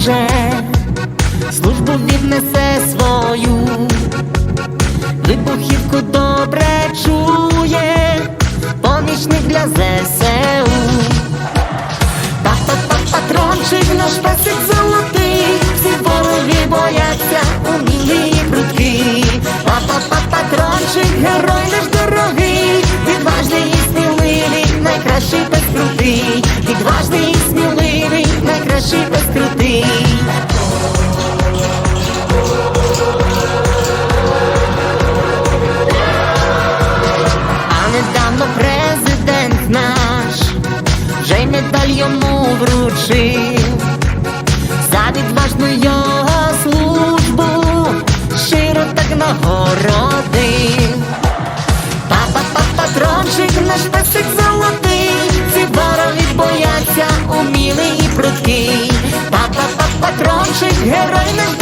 відважний службу віднесе свою, вибухівку добре чує, помічник для ЗСУ. Па-па-па, патрончик, наш песик золотий, всі вороги бояться, умілий і прудкий. Па-па-па, патрончик, герой наш дорогий, відважний і сміливий, найкращий free. А недавно президент наш вже й медаль йому вручив за відважною. наших героїв